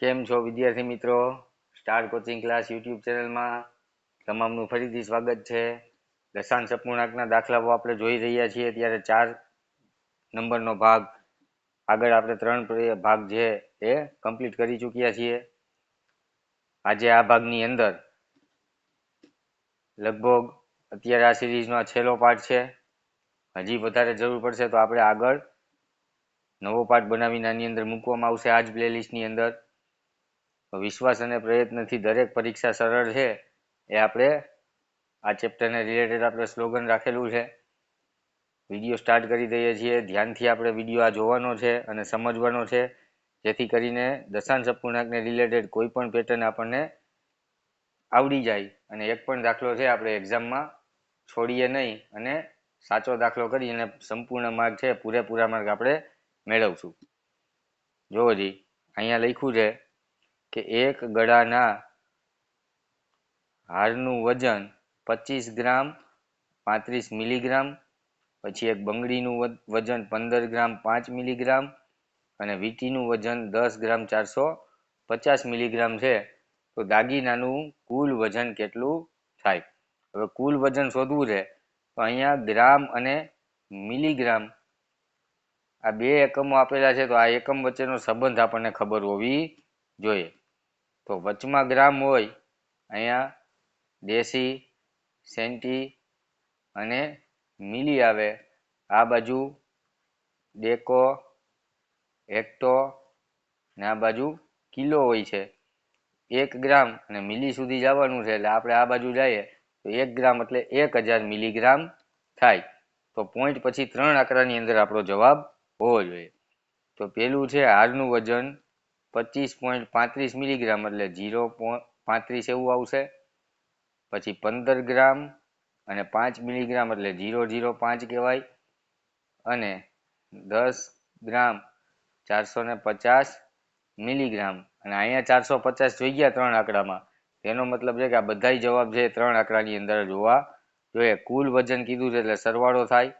કેમ છો વિદ્યાર્થી મિત્રો? સ્ટાર કોચિંગ ક્લાસ યુટ્યુબ ચેનલમાં તમામનું ફરીથી સ્વાગત છે. દશાંશ અપૂર્ણાંકના દાખલાઓ આપણે જોઈ રહ્યા છીએ. ત્યારે ચાર નંબરનો ભાગ, આગળ આપણે ત્રણ ભાગ છે એ કમ્પ્લીટ કરી ચૂક્યા છીએ. આજે આ ભાગની અંદર લગભગ અત્યારે આ સિરીઝનો આ છેલ્લો પાઠ છે. હજી વધારે જરૂર પડશે તો આપણે આગળ નવો પાઠ બનાવીને આની અંદર મૂકવામાં આવશે. આ જ પ્લેલિસ્ટની અંદર. તો વિશ્વાસ અને પ્રયત્નથી દરેક પરીક્ષા સરળ છે. એ આપણે આ ચેપ્ટરને રિલેટેડ આપણે સ્લોગન રાખેલું છે. વીડિયો સ્ટાર્ટ કરી દઈએ છીએ. ધ્યાનથી આપણે વીડિયો આ જોવાનો છે અને સમજવાનો છે. જેથી કરીને દશાંશ અપૂર્ણાંકને રિલેટેડ કોઈ પણ પેટર્ન આપણને આવડી જાય અને એક પણ દાખલો છે આપણે એક્ઝામમાં છોડીએ નહીં અને સાચો દાખલો કરી અને સંપૂર્ણ માર્ક છે પૂરેપૂરા માર્ક આપણે મેળવશું. જોવો જી, અહીંયા લખ્યું છે કે એક ગળાના હારનું વજન પચીસ ગ્રામ, પાંત્રીસ મિલીગ્રામ, પછી એક બંગડીનું વજન પંદર ગ્રામ, પાંચ મિલીગ્રામ અને વીટીનું વજન દસ ગ્રામ, ચારસો પચાસ મિલીગ્રામ છે. તો દાગીનાનું કુલ વજન કેટલું થાય? હવે કુલ વજન શોધવું છે. તો અહીંયા ગ્રામ અને મિલીગ્રામ આ બે એકમો આપેલા છે. તો આ એકમ વચ્ચેનો સંબંધ આપણને ખબર હોવી જોઈએ. તો વચમાં ગ્રામ હોય, અહીંયા દેશી સેન્ટી અને મિલી આવે. આ બાજુ ડેકો, હેક્ટો ને આ બાજુ કિલો હોય છે. એક ગ્રામ અને મિલી સુધી જવાનું છે એટલે આપણે આ બાજુ જઈએ તો એક ગ્રામ એટલે એક હજાર મિલીગ્રામ થાય. તો પોઈન્ટ પછી ત્રણ આંકડાની અંદર આપણો જવાબ હોવો જોઈએ. તો પેલું છે હારનું વજન પચીસ પોઈન્ટ પાંત્રીસ મિલીગ્રામ એટલે જીરો પાંત્રીસ એવું આવશે. પછી પંદર ગ્રામ અને પાંચ મિલીગ્રામ એટલે જીરો જીરો પાંચ કહેવાય. અને દસ ગ્રામ ચારસો ને પચાસ મિલીગ્રામ. અને અહીંયા ચારસો પચાસ જોઈ ગયા ત્રણ આંકડામાં. તેનો મતલબ છે કે આ બધા જવાબ છે ત્રણ આંકડાની અંદર જોવા જોઈએ. કુલ વજન કીધું છે એટલે સરવાળો થાય.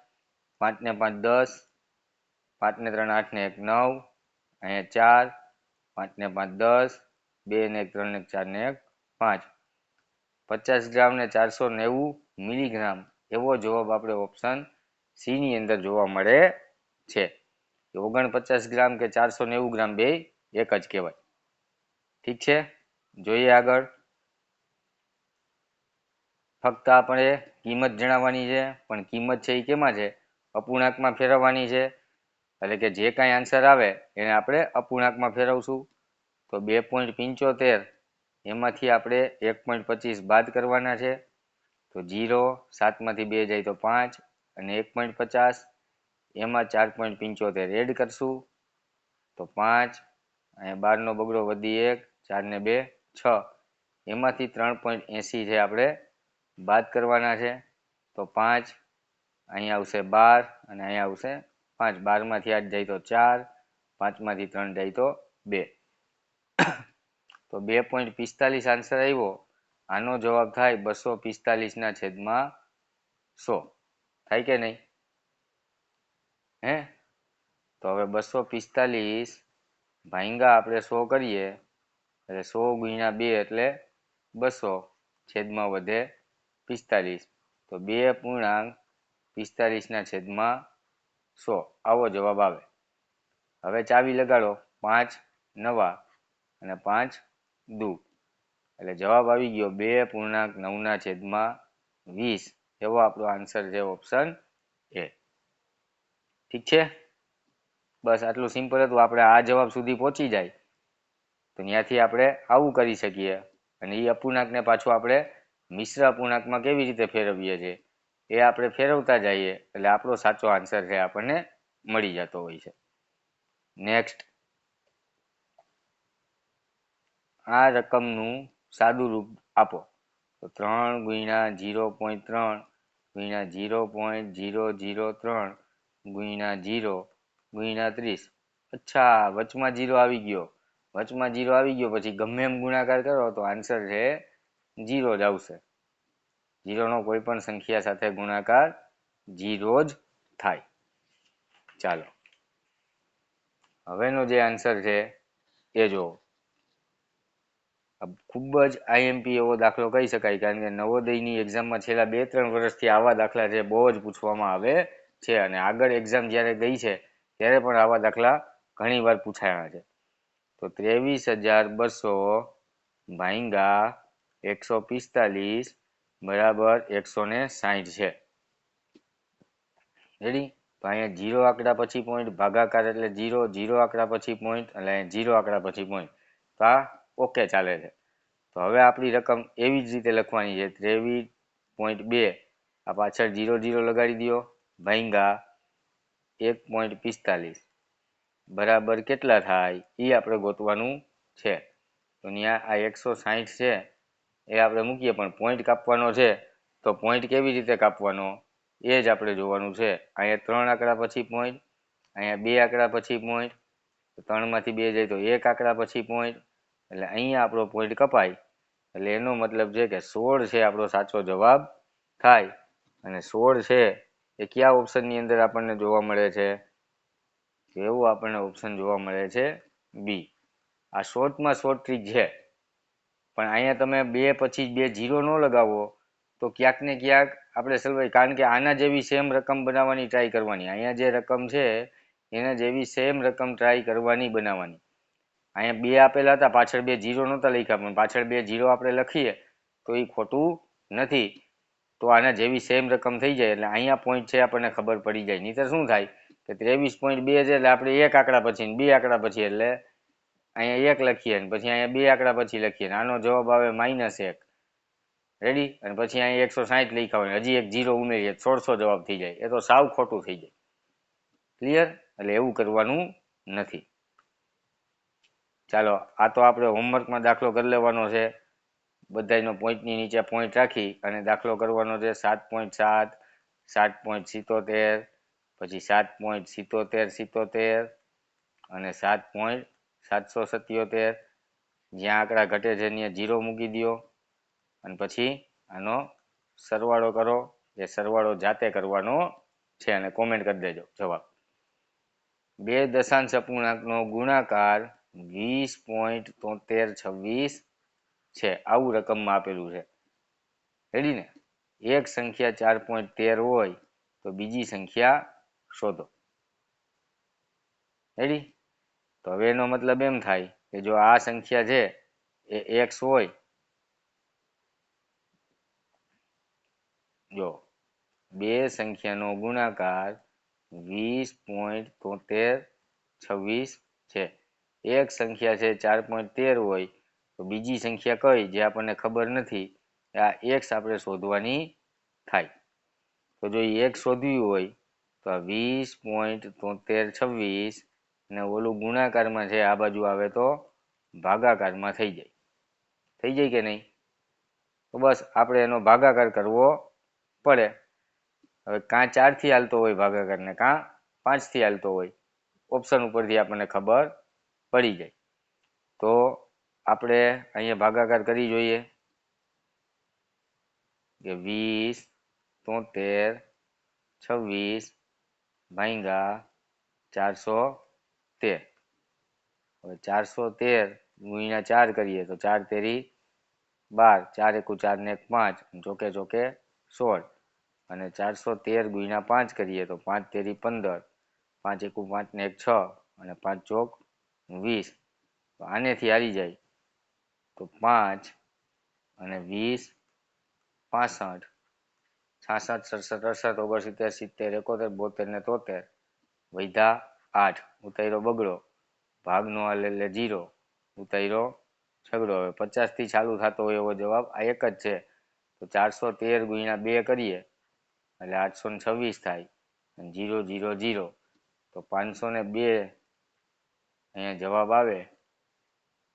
પાંચ ને પાંચ દસ, પાંચ ને ત્રણ આઠ ને એક નવ, અહીંયા ચાર પાંચ ને પાંચ, દસ. બે ને એક ત્રણ ને ચાર ને એક, પાંચ. પચાસ ગ્રામ ને ચારસો નેવું મિલીગ્રામ. એવો જવાબ આપણે ઓપ્શન સી ની અંદર જોવા મળે છે. ઓગણપચાસ ગ્રામ કે ચારસો નેવું ગ્રામ બે એક જ કહેવાય. ઠીક છે? જોઈએ આગળ. ફક્ત આપણે કિંમત જણાવવાની છે, પણ કિંમત છે એ કેમાં છે? અપૂર્ણાંકમાં ફેરવવાની છે. એટલે કે જે કાંઈ આન્સર આવે, એને આપણે અપૂર્ણાંકમાં ફેરવશું. તો બે પોઈન્ટ પંચોતેર, એમાંથી આપણે એક પોઈન્ટ પચીસ બાદ કરવાના છે. તો જીરો સાતમાંથી બે જાય તો પાંચ, અને એક પોઈન્ટ પચાસ, એમાં ચાર પોઈન્ટ પંચોતેર એડ કરશું. તો પાંચ, અહીંયા બારનો બગડો વધી એક, ચારને બે, છ. એમાંથી ત્રણ પોઈન્ટ એંસી છે આપણે બાદ કરવાના છે. તો પાંચ, અહીંયા આવશે બાર, અને અહીંયા આવશે પાંચ, બારમાંથી આઠ જાય તો ચાર, પાંચમાંથી ત્રણ જાય તો બે. તો બે પોઈન્ટ પિસ્તાલીસ આન્સર આવ્યો. આનો જવાબ થાય બસો પિસ્તાલીસના છેદમાં સો. થાય કે નહીં? હે? તો હવે બસો પિસ્તાલીસ ભાંગા આપણે સો કરીએ, એટલે સો ગુણ્યા બે એટલે બસો છેદમાં વધે પિસ્તાલીસ. તો બે પૂર્ણાંક પિસ્તાલીસના છેદમાં સો. આવો જવાબ આવે. હવે ચાવી લગાડો. પાંચ, નવા અને પાંચ, દુ. એટલે જવાબ આવી ગયો બે પૂર્ણાંક નવના છેદમાં વીસ. એવો આપણો આન્સર છે ઓપ્શન એ ઠીક છે? બસ આટલું સિમ્પલ હતું. આપણે આ જવાબ સુધી પહોંચી જાય. તો ત્યાંથી આપણે આવું કરી શકીએ. અને એ અપૂર્ણાંકને પાછું આપણે મિશ્ર અપૂર્ણાંકમાં કેવી રીતે ફેરવીએ છીએ? એ આપણે ફેરવતા જઈએ એટલે આપણો સાચો આન્સર છે આપણને મળી જતો હોય છે. નેક્સ્ટ આ રકમનું સાદું રૂપ આપો. તો ત્રણ ગુણ્યા જીરો પોઈન્ટ ત્રણ ગુણ્યા જીરો પોઈન્ટ જીરો જીરો ત્રણ ગુણ્યા જીરો ગુણ્યા ત્રીસ. અચ્છા, વચમાં જીરો આવી ગયો. વચમાં જીરો આવી ગયો, પછી ગમે એમ ગુણાકાર કરો તો આન્સર છે જીરો જ આવશે. જીરોનો કોઈ પણ સંખ્યા સાથે ગુણાકાર જીરો જ થાય. ચાલો. હવેનો જે આન્સર છે, એ જુઓ. ખૂબ જ આઈએમપી એવો દાખલો કહી શકાય, કારણ કે નવોદયની એક્ઝામમાં છેલ્લા બે ત્રણ વર્ષથી આવા દાખલા છે, બહુ જ પૂછવામાં આવે છે અને આગળ એક્ઝામ જ્યારે ગઈ છે, ત્યારે પણ આવા દાખલા ઘણી વાર પૂછાયા છે. તો ત્રેવીસ હજાર બસો ભાઈંગા એકસો પિસ્તાલીસ બરાબર એકસો ને સાહીઠ છે. રેડી અહીંયા જીરો આંકડા પછી પોઈન્ટ ભાગાકાર એટલે જીરો જીરો આંકડા પછી પોઈન્ટ એટલે જીરો આંકડા પછી પોઈન્ટ તો આ ઓકે ચાલે છે. તો હવે આપણી રકમ એવી જ રીતે લખવાની છે. ત્રેવીસ પોઈન્ટ બે. આ પાછળ જીરો જીરો લગાડી દો. ભાંગા એક પોઈન્ટ પિસ્તાલીસ. બરાબર કેટલા થાય? એ આપણે ગોતવાનું છે. તો ત્યાં આ એકસો સાહીઠ છે. એ આપણે મૂકીએ, પણ પોઈન્ટ કાપવાનો છે, તો પોઈન્ટ કેવી રીતે કાપવાનો? એ જ આપણે જોવાનું છે. અહીંયા ત્રણ આંકડા પછી પોઈન્ટ અહીંયા બે આંકડા પછી પોઈન્ટ ત્રણમાંથી બે જાય તો એક આંકડા પછી પોઈન્ટ એટલે અહીંયા આપણો પોઈન્ટ કપાય. એટલે એનો મતલબ છે કે સોળ છે આપણો સાચો જવાબ થાય. અને સોળ છે એ કયા ઓપ્શનની અંદર આપણને જોવા મળે છે? એવું આપણને ઓપ્શન જોવા મળે છે બી આ શોર્ટમાં શોર્ટ ટ્રીક છે. પણ અહીંયા તમે બે પછી બે જીરો ન લગાવો, તો ક્યાંક ને ક્યાંક આપણે સલવાઈ કારણ કે આના જેવી સેમ રકમ બનાવવાની ટ્રાય કરવાની. અહીંયા જે રકમ છે, એના જેવી સેમ રકમ ટ્રાય કરવાની બનાવવાની. અહીંયા બે આપેલા હતા, પાછળ બે જીરો નહોતા લખ્યા, પણ પાછળ બે જીરો આપણે લખીએ, તો એ ખોટું નથી. તો આના જેવી સેમ રકમ થઈ જાય, એટલે અહીંયા પોઈન્ટ છે, આપણને ખબર પડી જાય. નહીતર શું થાય? કે ત્રેવીસ પોઈન્ટ બે છે, એટલે આપણે એક આંકડા પછી બે આંકડા પછી, એટલે અહીંયા એક લખીએ ને પછી અહીંયા બે આંકડા પછી લખીએ આનો જવાબ આવે માઇનસ એક. રેડી અને પછી અહીંયા એકસો સાહીઠ લખ્યા હોય. હજી એક જીરો ઉમેરીએ સોળસો જવાબ થઈ જાય. એ તો સાવ ખોટું થઈ જાય. ક્લિયર એટલે એવું કરવાનું નથી. ચાલો, આ તો આપણે હોમવર્કમાં દાખલો કરી લેવાનો છે. બધાનો પોઈન્ટની નીચે પોઈન્ટ રાખી અને દાખલો કરવાનો છે સાત પોઈન્ટ સાત સાત પોઈન્ટ સિત્તોતેર, પછી સાત પોઈન્ટ સિત્તોતેર સિત્તોતેર અને સાત પોઈન્ટ સાતસો સત્યોતેર, જ્યાં આંકડા ઘટે છે ત્યાં જીરો મૂકી દો અને પછી આનો સરવાળો કરો એ સરવાળો જાતે કરવાનો છે અને કોમેન્ટ કરી દેજો, જવાબ. બે દશાંશ અપૂર્ણાંકનો ગુણાકાર વીસ પોઈન્ટ તોતેર છવ્વીસ છે. આવું રકમમાં આપેલું છે. રેડી ને? એક સંખ્યા ચાર પોઈન્ટ તેર હોય તો બીજી સંખ્યા શોધો. રેડી તો હવે એનો મતલબ એમ થાય કે જો આ સંખ્યા છે, એ એક્સ હોય, જો બે સંખ્યાનો ગુણાકાર વીસ પોઈન્ટ તોતેર છવ્વીસ છે. એક સંખ્યા છે ચાર પોઈન્ટ તેર હોય, તો બીજી સંખ્યા કઈ જે આપણને ખબર નથી, આ એક્સ આપણે શોધવાની થાય. તો જો એક શોધવી હોય, તો આ વીસ પોઈન્ટ તોતેર છવ્વીસ અને ઓલું ગુણાકારમાં છે આ બાજુ આવે તો ભાગાકારમાં થઈ જાય. થઈ જાય કે નહીં? તો બસ આપણે એનો ભાગાકાર કરવો પડે. હવે કાં ચારથી હાલતો હોય ભાગાકાર ને કાં પાંચથી હાલતો હોય. ઓપ્શન ઉપરથી આપણને ખબર પડી જાય. તો આપણે અહીંયા ભાગાકાર કરી જોઈએ. કે વીસ, તોતેર, છવ્વીસ ભાંગા ચારસો તેર. હવે ચારસો તેર ગુણ્યા ચાર કરીએ તો ચાર તેરી બાર, ચાર એકુ ચાર ને એક પાંચ ચોકે ચોકે સોળ. અને ચારસો તેર ગુણ્યા પાંચ કરીએ તો પાંચ તેરી પંદર, પાંચ એકુ પાંચ ને એક છ, અને પાંચ ચોક વીસ. આનેથી હારી જાય તો પાંચ અને વીસ પાસઠ. છાસઠ, સડસઠ, અડસઠ, ઓગણસિત્તેર, સિત્તેર, એકોતેર, બોતેર ને તોતેર. વૈધા આઠ. ઉતાર્યો બગડો. ભાગનો હાલ એટલે જીરો ઉતાર્યો છગડો હવે પચાસથી ચાલુ થતો હોય એવો જવાબ. આ એક જ છે. તો ચારસો તેર ગુણ્યા બે કરીએ. એટલે આઠસો ને છવ્વીસ થાય. અને જીરો જીરો જીરો તો પાંચસો ને બે અહીંયા જવાબ આવે.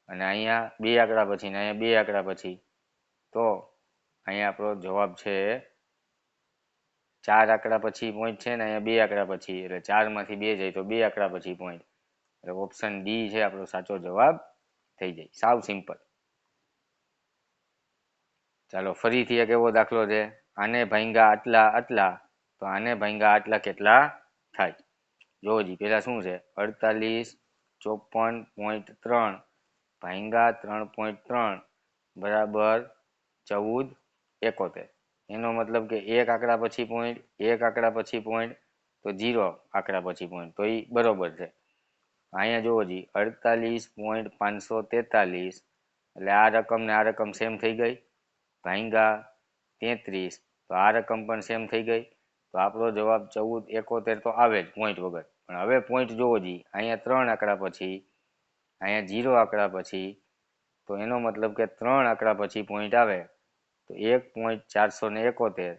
અને અહીંયા બે આંકડા પછી ને અહીંયા બે આંકડા પછી. તો અહીંયા આપણો જવાબ છે ચાર આંકડા પછી પોઈન્ટ છે ને અહીંયા બે આંકડા પછી, એટલે ચારમાંથી બે જાય તો બે આંકડા પછી પોઈન્ટ એટલે ઓપ્શન ડી છે આપણો સાચો જવાબ થઈ જાય. સાવ સિમ્પલ ચાલો, ફરીથી એક એવો દાખલો છે. આને ભાંગા આટલા આટલા, તો આને ભાંગા આટલા કેટલા થાય? જોવો જી, પેલા શું છે? અડતાલીસ ચોપન પોઈન્ટ ત્રણ ભાંગા ત્રણ પોઈન્ટ ત્રણ બરાબર ચૌદ એકોતેર. એનો મતલબ કે એક આંકડા પછી પોઈન્ટ એક આંકડા પછી પોઈન્ટ તો જીરો આંકડા પછી પોઈન્ટ તો એ બરોબર છે. અહીંયા જુઓ જી, અડતાલીસ પોઈન્ટ પાંચસો તેતાલીસ, એટલે આ રકમ ને આ રકમ સેમ થઈ ગઈ. ભાંગા તેત્રીસ, તો આ રકમ પણ સેમ થઈ ગઈ. તો આપણો જવાબ ચૌદ, એકોતેર તો આવે જ પોઈન્ટ વગર. પણ હવે પોઈન્ટ જોવો જી, અહીંયા ત્રણ આંકડા પછી, અહીંયા જીરો આંકડા પછી, તો એનો મતલબ કે ત્રણ આંકડા પછી પોઈન્ટ આવે. તો એક પોઈન્ટ ચારસો ને એકોતેર.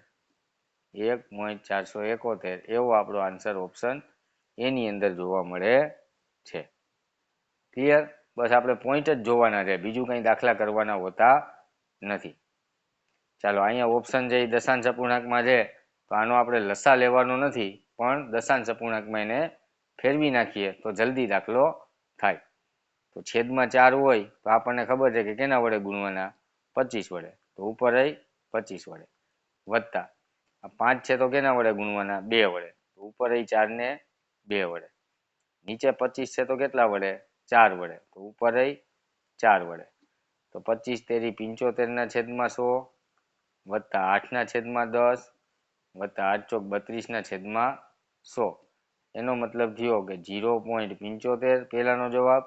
એક પોઈન્ટ ચારસો એકોતેર એવો આપણો આન્સર ઓપ્શન એની અંદર જોવા મળે છે. ક્લિયર બસ આપણે પોઈન્ટ જ જોવાના છે. બીજું કંઈ દાખલા કરવાના હોતા નથી. ચાલો, અહીંયા ઓપ્શન જે દશાંશ અપૂર્ણાંકમાં છે, તો આનો આપણે લસા લેવાનો નથી, પણ દશાંશ અપૂર્ણાંકમાં એને ફેરવી નાખીએ તો જલ્દી દાખલો થાય. તો છેદમાં ચાર હોય તો આપણને ખબર છે કે કેના વડે ગુણવાના? પચીસ વડે. તો ઉપર આવી પચીસ વડે. વત્તા. આ પાંચ છે તો કેના વડે ગુણવાના? બે વડે. તો ઉપર આવી ચાર ને બે વડે. નીચે પચીસ છે તો કેટલા વડે? ચાર વડે. તો ઉપર આવી ચાર વડે. તો પચીસ તેરી પંચોતેર ના છેદમાં સો. વત્તા આઠના છેદમાં દસ. વત્તા આઠ ચોક બત્રીસના છેદમાં સો. એનો મતલબ થયો કે જીરો પોઈન્ટ પંચોતેર પહેલાનો જવાબ,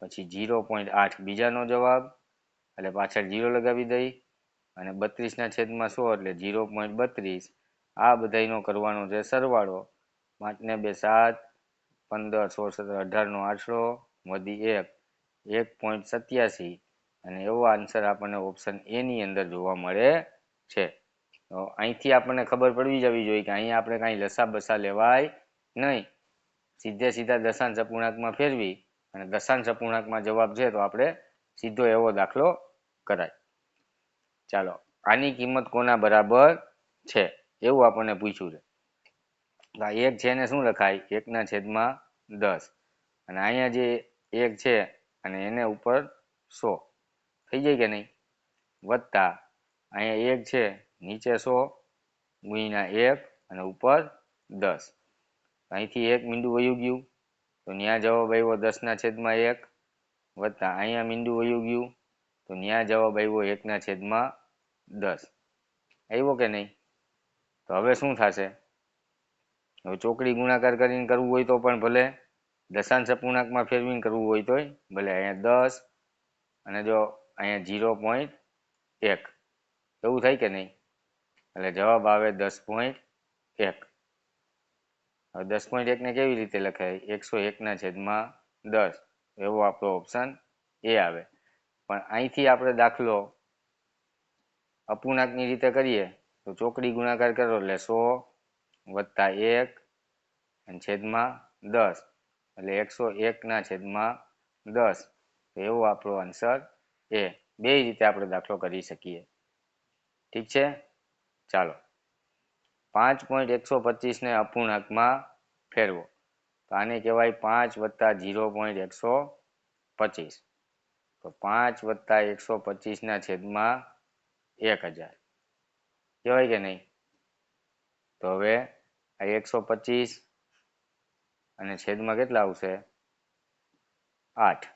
પછી જીરો પોઈન્ટ આઠ બીજાનો જવાબ એટલે પાછળ જીરો લગાવી દઈ અને બત્રીસના છેદમાં સો એટલે જીરો પોઈન્ટ બત્રીસ. આ બધાનો કરવાનો છે સરવાળો. પાંચને બે સાત, પંદર, સોળ, સત્તર, અઢારનો આઠસો વધી એક એક પોઈન્ટ સત્યાસી. અને એવો આન્સર આપણને ઓપ્શન એની અંદર જોવા મળે છે. તો અહીંથી આપણને ખબર પડવી જવી જોઈએ કે અહીંયા આપણે કાંઈ લસા બસા લેવાય નહીં. સીધે સીધા દશાંશ અપૂર્ણાંકમાં ફેરવી અને દશાંશ અપૂર્ણાંકમાં જવાબ છે તો આપણે સીધો એવો દાખલો કરાય. ચાલો, આની કિંમત કોના બરાબર છે? એવું આપણને પૂછ્યું છે. એક છે એને શું લખાય? એકના છેદમાં દસ. અને અહીંયા જે એક છે અને એને ઉપર સો. થઈ જાય કે નહીં? વત્તા અહીંયા એક છે, નીચે સો, ગુણ્યા એક અને ઉપર દસ. અહીંથી એક મીંડું વયું ગયું. તો ત્યાં જવાબ આવ્યો દસના છેદમાં એક. વત્તા અહીંયા મીંડું વયું ગયું. તો ત્યાં જવાબ આવ્યો એકના છેદમાં દસ. આવ્યો કે નહીં? તો હવે શું થશે? હવે ચોકડી ગુણાકાર કરીને કરવું હોય તો પણ ભલે. દશાંશ અપૂર્ણાંકમાં ફેરવીને કરવું હોય તોય ભલે. અહીંયા દસ અને જો અહીંયા ઝીરો પોઈન્ટ એક. એવું થાય કે નહીં? એટલે જવાબ આવે દસ પોઈન્ટ એક. હવે દસ પોઈન્ટ એકને કેવી રીતે લખાય? એકસો એકના છેદમાં દસ. એવો આપણો ઓપ્શન એ આવે. પણ અહીંથી આપણે દાખલો અપૂર્ણાંકની રીતે કરીએ, તો ચોકડી ગુણાકાર કરો એટલે સો વત્તા એક અને છેદમાં દસ. એટલે એકસો એકના છેદમાં દસ. એવો આપણો આન્સર એ. બે રીતે આપણે દાખલો કરી શકીએ. ઠીક છે? ચાલો. પાંચ પોઈન્ટ એકસો પચીસને અપૂર્ણાંકમાં ફેરવો. તો આને કહેવાય પાંચ વત્તા ઝીરો પોઈન્ટ એકસો પચીસ. તો પાંચ વત્તા એકસો પચીસના છેદમાં એક હજાર. કહેવાય કે નહીં? તો હવે આ એકસો પચીસ અને છેદમાં કેટલા આવશે? આઠ.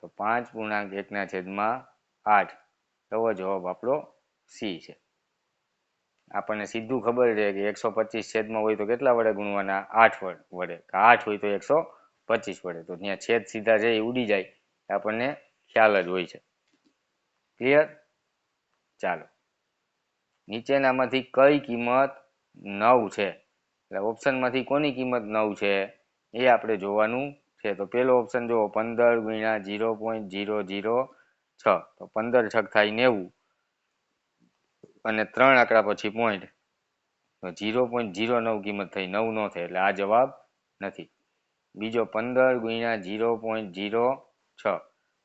તો પાંચ પૂર્ણાંક એકના છેદમાં આઠ. એવો જવાબ આપણો સી છે. આપણને સીધું ખબર છે કે એકસો પચીસ છેદમાં હોય તો કેટલા વડે ગુણવાના? આઠ વડે. આઠ હોય તો એકસો પચીસ વડે. તો ત્યાં છેદ સીધા છે એ ઉડી જાય. આપણને ખ્યાલ જ હોય છે. ક્લિયર ચાલો. નીચેનામાંથી કઈ કિંમત નવ છે? એટલે ઓપ્શનમાંથી કોની કિંમત નવ છે? એ આપણે જોવાનું છે. તો પેલો ઓપ્શન જુઓ, પંદર ગુણ્યા જીરો પોઈન્ટ જીરો જીરો છ. તો પંદર છક થાય નેવું. અને ત્રણ આંકડા પછી પોઈન્ટ તો જીરો પોઈન્ટ જીરો નવ કિંમત થઈ, નવ નો થાય. એટલે આ જવાબ નથી. બીજો પંદર ગુણ્યા જીરો પોઈન્ટ જીરો છ.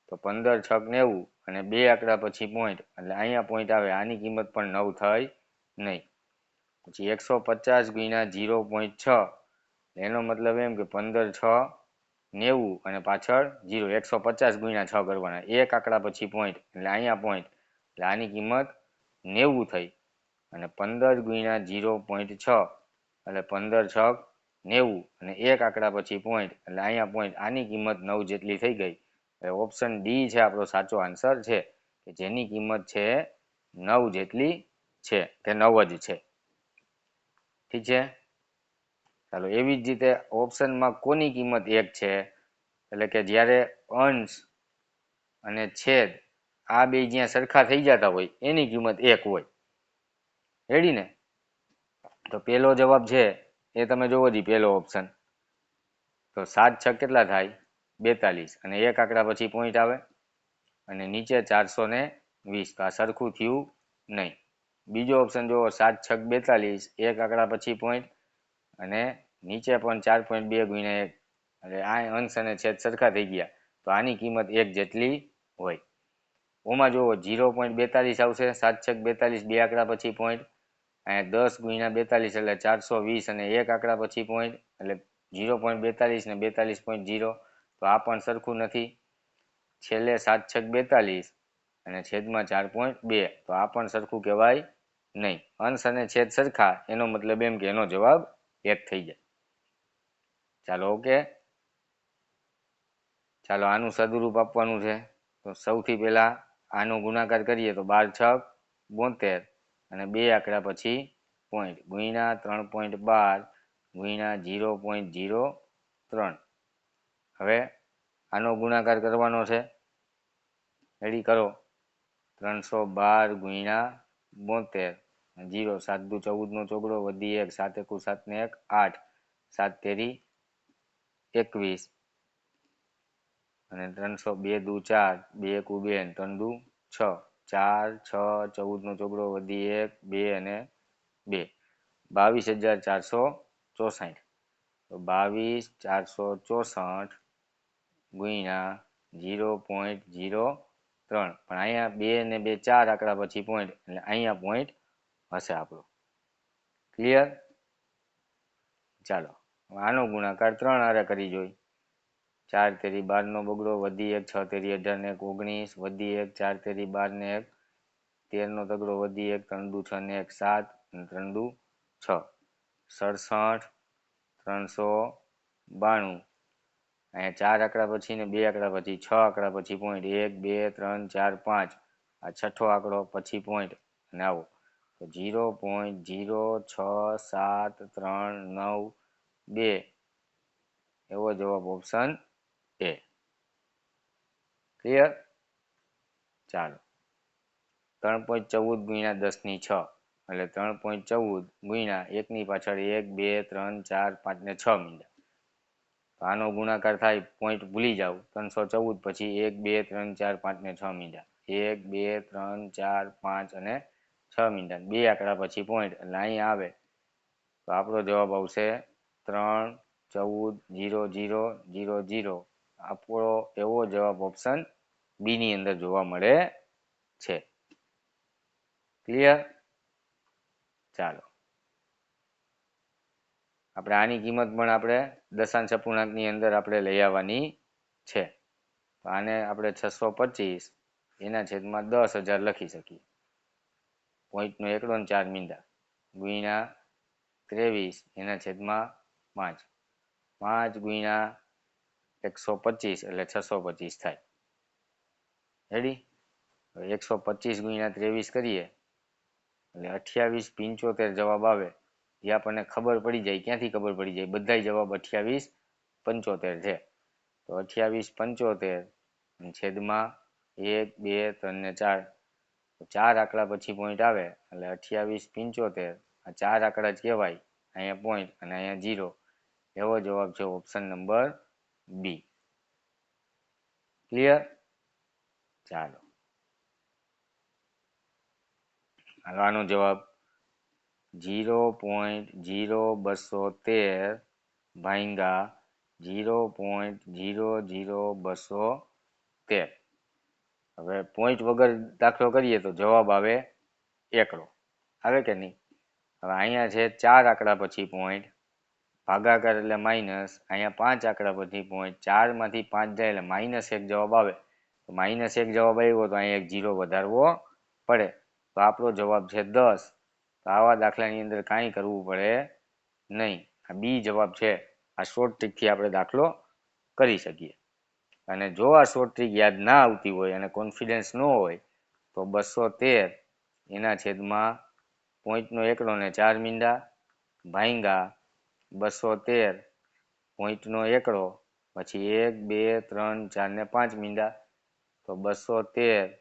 તો પંદર છક નેવું અને બે આંકડા પછી પોઈન્ટ. એટલે અહીંયા પોઈન્ટ આવે, આની કિંમત પણ નવ થઈ નહીં. પછી એકસો પચાસ ગુણ્યા જીરો પોઈન્ટ છ. એનો મતલબ એમ કે પંદર, છ, નેવું અને પાછળ જીરો એકસો પચાસ ગુણ્યા છ કરવાના. એક આંકડા પછી પોઈન્ટ. એટલે અહીંયા પોઈન્ટ. એટલે આની કિંમત નેવું થઈ. અને પંદર ગુણ્યા જીરો પોઈન્ટ છ. એટલે પંદર, છ, નેવું અને એક આંકડા પછી પોઈન્ટ. એટલે અહીંયા પોઈન્ટ. આની કિંમત નવ જેટલી થઈ ગઈ. ઓપ્શન ડી છે, આપણો સાચો આન્સર છે કે જેની કિંમત છે નવ જેટલી છે, કે નવ જ છે. ઠીક છે? ચાલો, એવી જ રીતે ઓપ્શનમાં કોની કિંમત એક છે? એટલે કે જ્યારે અંશ અને છેદ આ બે જ્યાં સરખા થઈ જતા હોય, એની કિંમત એક હોય. રેડી તો પહેલો જવાબ છે, એ તમે જોવો જી પહેલો ઓપ્શન તો સાત છ કેટલા થાય? બેતાલીસ અને એક આંકડા પછી પોઈન્ટ આવે અને નીચે ચારસો ને વીસ. તો આ સરખું થયું નહીં. બીજો ઓપ્શન જુઓ, સાત છક બેતાલીસ, એક આંકડા પછી પોઈન્ટ અને નીચે પણ ચાર પોઈન્ટ બે ગુણ્યા એક. એટલે આ અંશ અને છેદ સરખા થઈ ગયા. તો આની કિંમત એક જેટલી હોય. ઓમાં જુઓ ઝીરો પોઈન્ટ બેતાલીસ આવશે, સાત છક બેતાલીસ, બે આંકડા પછી પોઈન્ટ અહીંયા દસ ગુણ્યા બેતાલીસ એટલે ચારસો વીસ અને એક આંકડા પછી પોઈન્ટ એટલે જીરો પોઈન્ટ બેતાલીસ ને બેતાલીસ પોઈન્ટ જીરો તો આ પણ સરખું નથી. છેલ્લે સાત છક બેતાલીસ અને છેદમાં ચાર પોઈન્ટ બે. તો આ પણ સરખું કહેવાય નહીં. અંશ અને છેદ સરખા, એનો મતલબ એમ કે એનો જવાબ એક થઈ જાય. ચાલો, ઓકે. ચાલો, આનું સદુરૂપ આપવાનું છે. તો સૌથી પહેલા આનો ગુણાકાર કરીએ તો બાર છક બોતેર અને બે આંકડા પછી પોઈન્ટ ગુણ્યા ત્રણ પોઈન્ટ બાર ગુણ્યા જીરો પોઈન્ટ જીરો ત્રણ. હવે આનો ગુણાકાર કરવાનો છે. રેડી કરો. ત્રણસો બાર ગુણ્યા બોતેર. જીરો, સાત દુ ચૌદનો ચોગડો, વધી એક, સાત એકુ સાત ને એક, આઠ. સાત તેરી એકવીસ. અને ત્રણસો બે દુ ચાર, બે એકુ બે ત્રણ દુ છ. ચાર, છ, ચૌદનો ચોગડો, વધી એક, બે અને બે. બાવીસ હજાર ચારસો ચોસાઠ. તો બાવીસ ચારસો ચોસઠ ગુણ્યા જીરો પોઈન્ટ જીરો ત્રણ. પણ અહીંયા બે ને બે ચાર આંકડા પછી પોઈન્ટ એટલે અહીંયા પોઈન્ટ હશે આપણો. ક્લિયર ચાલો. આનો ગુણાકાર ત્રણ આરે કરી જોઈ. ચાર તેરી બાર નો બગડો વધી એક, છ તેરી અઢાર ને એક, ઓગણીસ વધી એક, ચાર તેરી બાર ને એક, તેર નો તગડો વધી એક, ત્રણ દુ છ ને એક, સાત, અને ત્રણ દુ છ. સડસઠ, ત્રણસો બાણું. અહીંયા ચાર આંકડા પછી ને બે આંકડા પછી છ આંકડા પછી પોઈન્ટ એક, બે, ત્રણ, ચાર, પાંચ. આ છઠ્ઠો આંકડો પછી પોઈન્ટ અને આવો. તો જીરો પોઈન્ટ જીરો છ સાત ત્રણ નવ બે. એવો જવાબ ઓપ્શન એ ક્લિયર ચાલો. ત્રણ પોઈન્ટ ચૌદ ગુણ્યા દસની છ. એટલે ત્રણ પોઈન્ટ ચૌદ ગુણ્યા એકની પાછળ એક, બે, ત્રણ, ચાર, પાંચ ને છ મીંડા. આનો ગુણાકાર થાય પોઈન્ટ ભૂલી જાવ ત્રણસો ચૌદ પછી એક, બે, ત્રણ, ચાર, પાંચ ને છ મીંડા. એક, બે, ત્રણ, ચાર, પાંચ અને છ મીંડા. બે આંકડા પછી પોઈન્ટ એટલે અહીં આવે. તો આપણો જવાબ આવશે ત્રણ, ચૌદ, જીરો જીરો જીરો જીરો. આપણો એવો જવાબ ઓપ્શન બી ની અંદર જોવા મળે છે. ક્લિયર ચાલો. આપણે આની કિંમત પણ આપણે દશાંશ અપૂર્ણાંકની અંદર આપણે લઈ આવવાની છે. તો આને આપણે છસો પચીસ, એના છેદમાં દસ હજાર લખી શકીએ. પોઈન્ટનો એકડો ને ચાર મીંડા, ગુણ્યા ત્રેવીસ, એના છેદમાં પાંચ. પાંચ ગુણ્યા એકસો પચીસ એટલે છસો પચીસ થાય. રેડી એકસો પચીસ ગુણ્યા ત્રેવીસ કરીએ, એટલે અઠ્યાવીસ પંચોતેર જવાબ આવે. એ આપણને ખબર પડી જાય, ક્યાંથી ખબર પડી જાય? બધા જવાબ અઠ્યાવીસ પંચોતેર છે. તો અઠ્યાવીસ પંચોતેર છેદમાં એક, બે, ત્રણ ને ચાર. ચાર આંકડા પછી પોઈન્ટ આવે, એટલે અઠ્યાવીસ પંચોતેર. આ ચાર આંકડા જ કહેવાય. અહીંયા પોઈન્ટ અને અહીંયા જીરો એવો જવાબ છે ઓપ્શન નંબર બી ક્લિયર ચાલો. આનો જવાબ જીરો પોઈન્ટ જીરો બસો તેર ભાંગા જીરો પોઈન્ટ જીરો જીરો બસો તેર. હવે પોઈન્ટ વગર દાખલો કરીએ તો જવાબ આવે એકડો આવે કે નહીં? હવે અહીંયા છે ચાર આંકડા પછી પોઈન્ટ ભાગાકાર એટલે માઇનસ અહીંયા પાંચ આંકડા પછી પોઈન્ટ ચારમાંથી પાંચ જાય એટલે માઇનસ એક જવાબ આવે. માઇનસ એક જવાબ આવ્યો તો અહીંયા એક જીરો વધારવો પડે. તો આપણો જવાબ છે દસ. તો આવા દાખલાની અંદર કાંઈ કરવું પડે નહીં. આ બી જવાબ છે. આ શોર્ટ ટ્રીકથી આપણે દાખલો કરી શકીએ. અને જો આ શોર્ટ ટ્રીક યાદ ના આવતી હોય અને કોન્ફિડન્સ ન હોય, તો બસો તેર એના છેદમાં પોઈન્ટનો એકડો ને ચાર મીંડા ભાઈંગા બસો તેર. પોઈન્ટનો એકડો પછી એક, બે, ત્રણ, ચાર ને પાંચ મીંડા. તો બસો તેર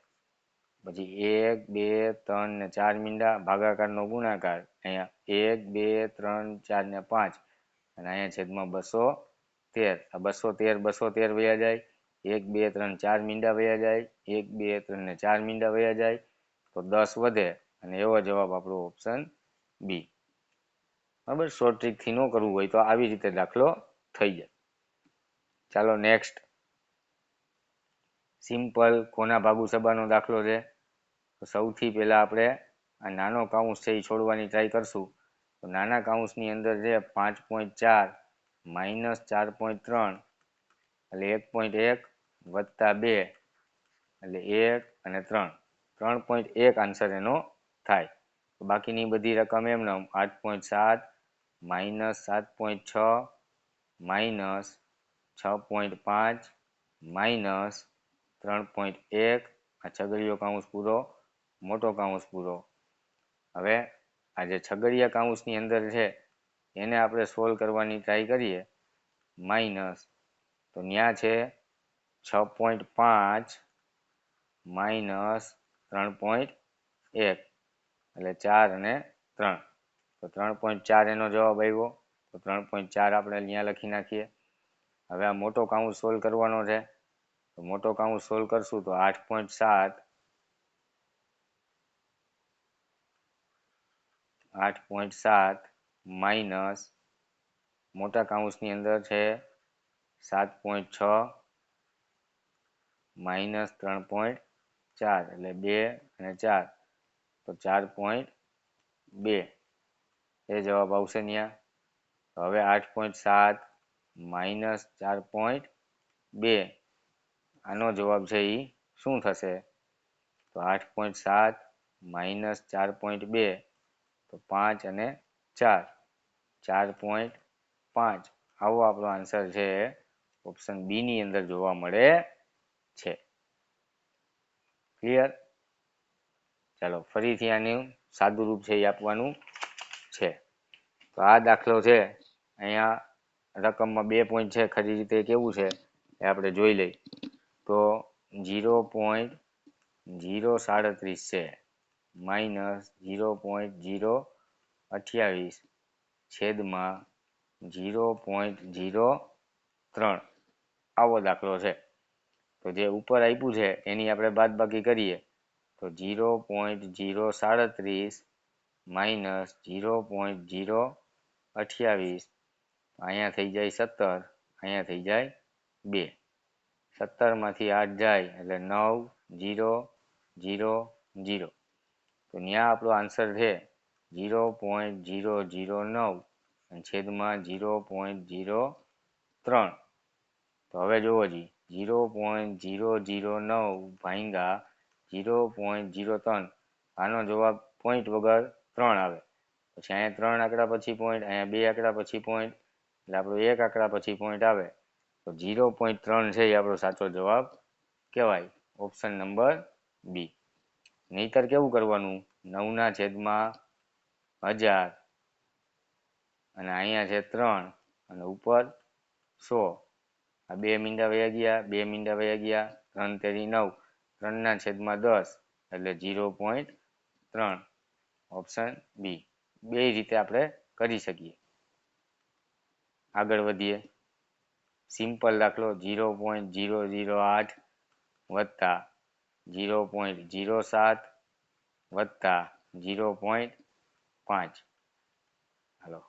પછી એક, બે, ત્રણ ને ચાર મીંડા ભાગાકારનો ગુણાકાર. અહીંયા એક, બે, ત્રણ, ચાર ને પાંચ. અને અહીંયા છેદમાં બસો તેર. બસો તેર બસો તેર વયા જાય. એક, બે, ત્રણ, ચાર મીંડા વયા જાય. એક, બે, ત્રણ ને ચાર મીંડા વયા જાય. તો દસ વધે. અને એવો જવાબ આપણો ઓપ્શન બી. બરાબર? શોર્ટ ટ્રીકથી ન કરવું હોય તો આવી રીતે દાખલો થઈ જાય. ચાલો નેક્સ્ટ સિમ્પલ કોના ભાગુ સભાનો દાખલો છે? તો સૌથી પહેલા આપણે આ નાનો કાઉન્સ છે એ છોડવાની ટ્રાય કરશું. તો નાના કાઉન્સની અંદર છે પાંચ પોઈન્ટ ચાર માઇનસ ચાર પોઈન્ટ ત્રણ, એટલે એક પોઈન્ટ એક વત્તા બે, એટલે એક અને ત્રણ. ત્રણ પોઈન્ટ એક આન્સર એનો થાય. બાકીની બધી રકમ એમને આઠ પોઈન્ટ સાત માઇનસ સાત પોઈન્ટ છ માઇનસ છ પોઈન્ટ પાંચ માઇનસ ત્રણ પોઈન્ટ એક. આ છગડીયો કાઉન્સ પૂરો મોટો કાઉન્સ પૂરો. હવે આ જે છગડીયા કાઉસની અંદર છે, એને આપણે સોલ્વ કરવાની ટ્રાય કરીએ. માઇનસ તો ત્યાં છે છ પોઈન્ટ પાંચ માઇનસ ત્રણ પોઈન્ટ એક, એટલે ચાર અને ત્રણ. તો ત્રણ પોઈન્ટ ચાર એનો જવાબ આવ્યો. તો ત્રણ પોઈન્ટ ચાર આપણે અહીંયા લખી નાખીએ. હવે આ મોટો કાઉન્સ સોલ્વ કરવાનો છે. તો મોટો કાઉન્સ સોલ્વ કરશું તો આઠ પોઈન્ટ સાત આઠ પોઈન્ટ સાત માઇનસ મોટા કાઉન્સની અંદર છે સાત પોઈન્ટ છ માઇનસ ત્રણ પોઈન્ટ ચાર એટલે બે અને ચાર. તો ચાર પોઈન્ટ બે. એ જવાબ આવશે ત્યાં હવે આઠ પોઈન્ટ સાત માઇનસ ચાર પોઈન્ટ બે. આનો જવાબ છે એ શું થશે? તો આઠ પોઈન્ટ સાત માઇનસ ચાર પોઈન્ટ બે. તો પાંચ અને ચાર. ચાર પોઈન્ટ પાંચ. આવો આપણો આન્સર છે. ઓપ્શન બી ની અંદર જોવા મળે છે. ક્લિયર ચાલો, ફરીથી આનું સાદું રૂપ છે એ આપવાનું છે. તો આ દાખલો છે. અહીંયા રકમમાં બે પોઈન્ટ છે. ખરી રીતે કેવું છે? એ આપણે જોઈ લઈ તો જીરો પોઈન્ટ જીરો સાડત્રીસ છે. માઇનસ જીરો પોઈન્ટ જીરો અઠ્યાવીસ છેદમાં જીરો પોઈન્ટ ઝીરો ત્રણ. આવો દાખલો છે. તો જે ઉપર આપ્યું છે, એની આપણે બાદબાકી કરીએ. તો જીરો પોઈન્ટ જીરો સાડત્રીસ માઇનસ જીરો પોઈન્ટ જીરો અઠ્યાવીસ. અહીંયા થઈ જાય સત્તર, અહીંયા થઈ જાય બે. સત્તરમાંથી આઠ જાય એટલે નવ જીરો જીરો જીરો તો ત્યાં આપણો આન્સર છે ઝીરો પોઈન્ટ ઝીરો ઝીરો નવ અને છેદમાં જીરો પોઈન્ટ ઝીરો ત્રણ. તો હવે જુઓ જી ઝીરો પોઈન્ટ જીરો જીરો નવ ભાંગા જીરો પોઈન્ટ જીરો ત્રણ. આનો જવાબ પોઈન્ટ વગર ત્રણ આવે. પછી અહીંયા ત્રણ આંકડા પછી પોઈન્ટ અહીંયા બે આંકડા પછી પોઈન્ટ એટલે આપણો એક આંકડા પછી પોઈન્ટ આવે. તો જીરો પોઈન્ટ ત્રણ છે એ આપણો સાચો જવાબ કહેવાય. ઓપ્શન નંબર બી નહીતર કેવું કરવાનું? નવના છેદમાં હજાર. અને અહીંયા છે ત્રણ. અને ઉપર સો. આ બે મીંડા વયા ગયા, બે મીંડા વયા ગયા. ત્રણ તેરી નવ. ત્રણના છેદમાં દસ. એટલે જીરો પોઈન્ટ ત્રણ. Option B. બે રીતે આપણે કરી શકીએ. આગળ વધીએ. સિમ્પલ દાખલો જીરો પોઈન્ટ ઝીરો ઝીરો આઠ વત્તા જીરો પોઈન્ટ જીરો સાત વત્તા જીરો પોઈન્ટ પાંચ. હાલો.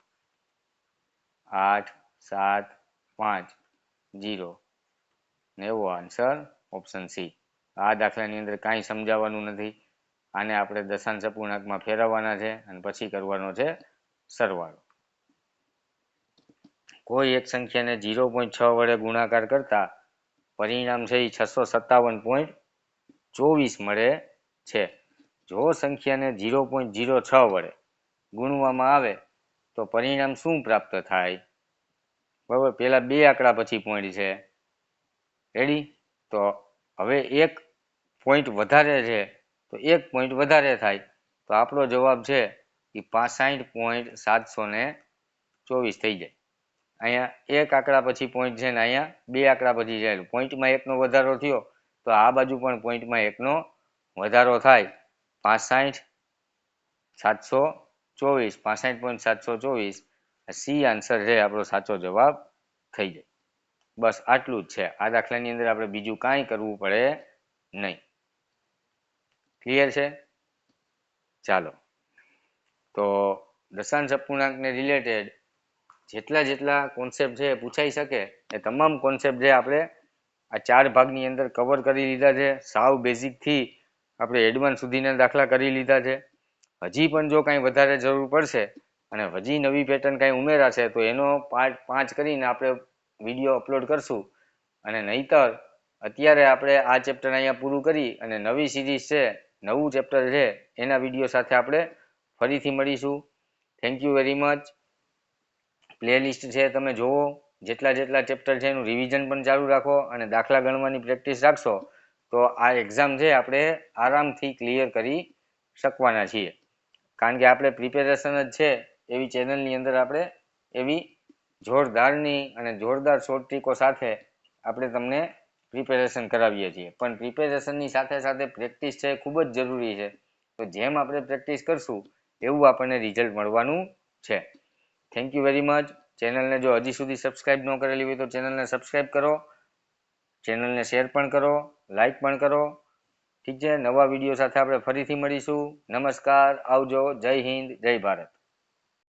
આઠ સાત પાંચ જીરો ને એવો આન્સર ઓપ્શન સી આ દાખલાની અંદર કાંઈ સમજાવવાનું નથી. આને આપણે દશાંશ અપૂર્ણાંકમાં ફેરવવાના છે અને પછી કરવાનો છે સરવાળો. કોઈ એક સંખ્યાને જીરો પોઈન્ટ છ વડે ગુણાકાર કરતા પરિણામ છે એ છસો સત્તાવન પોઈન્ટ ચોવીસ મળે છે. જો સંખ્યાને ઝીરો પોઈન્ટ ઝીરો છ વડે ગુણવામાં આવે, તો પરિણામ શું પ્રાપ્ત થાય? બરાબર પેલા બે આંકડા પછી પોઈન્ટ છે. રેડી તો હવે એક પોઈન્ટ વધારે છે, તો એક પોઈન્ટ વધારે થાય. તો આપણો જવાબ છે એ પાસઠ પોઈન્ટ સાતસો ને ચોવીસ થઈ જાય. અહીંયા એક આંકડા પછી પોઈન્ટ છે ને અહીંયા બે આંકડા પછી છે પોઈન્ટમાં એકનો વધારો થયો તો આ બાજુ પણ પોઈન્ટમાં એકનો વધારો થાય. પાસઠ, સાતસો ચોવીસ, પાસઠ પોઈન્ટ સાતસો ચોવીસ. સી આન્સર છે, આપણો સાચો જવાબ થઈ જાય. બસ આટલું જ છે. આ દાખલાની અંદર આપણે બીજું કાંઈ કરવું પડે નહીં. ક્લિયર છે? ચાલો. તો દશાંશ અપૂર્ણાંકને રિલેટેડ જેટલા જેટલા કોન્સેપ્ટ છે પૂછાઈ શકે. એ તમામ કોન્સેપ્ટ જે આપણે આ ચાર ભાગની અંદર કવર કરી લીધા છે. સાવ બેઝિકથી આપણે એડવાન્સ સુધીના દાખલા કરી લીધા છે. હજી પણ જો કાંઈ વધારે જરૂર પડશે અને હજી નવી પેટર્ન કાંઈ ઉમેરાશે તો એનો પાર્ટ પાંચ કરીને આપણે વીડિયો અપલોડ કરશું. અને નહીતર અત્યારે આપણે આ ચેપ્ટર અહીંયા પૂરું કરી અને નવી સિરીઝ છે, નવું ચેપ્ટર છે, એના વીડિયો સાથે આપણે ફરીથી મળીશું. Thank you very much playlist છે, તમે જુઓ જેટલા જેટલા ચેપ્ટર છે એનું રિવિઝન પણ ચાલુ રાખો અને દાખલા ગણવાની પ્રેક્ટિસ રાખશો, તો આ એક્ઝામ છે આપણે આરામથી ક્લિયર કરી શકવાના છીએ. કારણ કે આપણે પ્રિપેરેશન જ છે, એવી ચેનલની અંદર આપણે એવી જોરદારની અને જોરદાર શોર્ટ ટ્રીકો સાથે આપણે તમને પ્રિપેરેશન કરાવીએ છીએ. પણ પ્રિપેરેશનની સાથે સાથે પ્રેક્ટિસ છે ખૂબ જ જરૂરી છે. તો જેમ આપણે પ્રેક્ટિસ કરશું, એવું આપણને રિઝલ્ટ મળવાનું છે. થેન્ક યુ વેરી મચ ચેનલને જો હજી સુધી સબસ્ક્રાઇબ ન કરેલી હોય તો ચેનલને સબસ્ક્રાઇબ કરો. ચેનલને શેર પણ કરો લાઈક પણ કરો. ઠીક છે? નવા વીડિયો સાથે આપણે ફરીથી મળીશું. નમસ્કાર. આવજો. જય હિન્દ. જય ભારત.